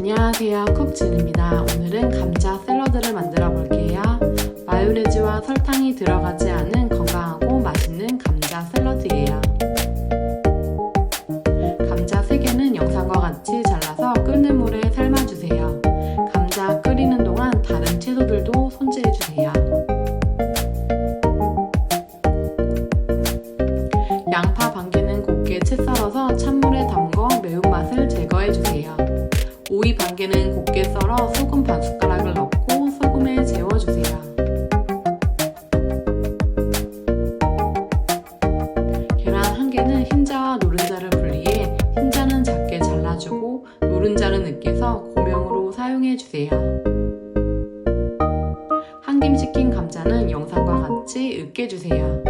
안녕하세요. 쿡진입니다. 오늘은 감자 샐러드를 만들어 볼게요. 마요네즈와 설탕이 들어가지 않은 건강하고 맛있는 감자 샐러드예요. 감자 3개는 영상과 같이 잘라서 끓는 물에 삶아주세요. 감자 끓이는 동안 다른 채소들도 손질해주세요. 양파 반 개는 곱게 채 썰어서 찬물에 담궈 매운맛을 제거해주세요 오이 반 개는 곱게 썰어 소금 반 숟가락을 넣고 소금에 재워주세요. 계란 한 개는 흰자와 노른자를 분리해 흰자는 작게 잘라주고 노른자는 으깨서 고명으로 사용해주세요. 한김 식힌 감자는 영상과 같이 으깨주세요.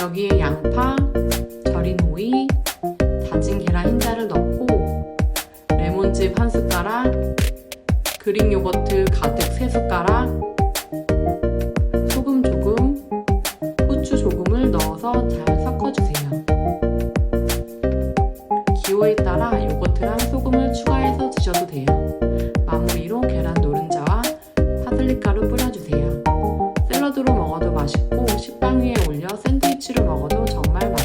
여기에 양파, 요거트 한 숟가락, 그릭 요거트 가득 세 숟가락, 소금 조금, 후추 조금을 넣어서 잘 섞어주세요. 기호에 따라 요거트랑 소금을 추가해서 드셔도 돼요. 마무리로 계란 노른자와 파슬리가루 뿌려주세요. 샐러드로 먹어도 맛있고 식빵 위에 올려 샌드위치로 먹어도 정말 맛있어요.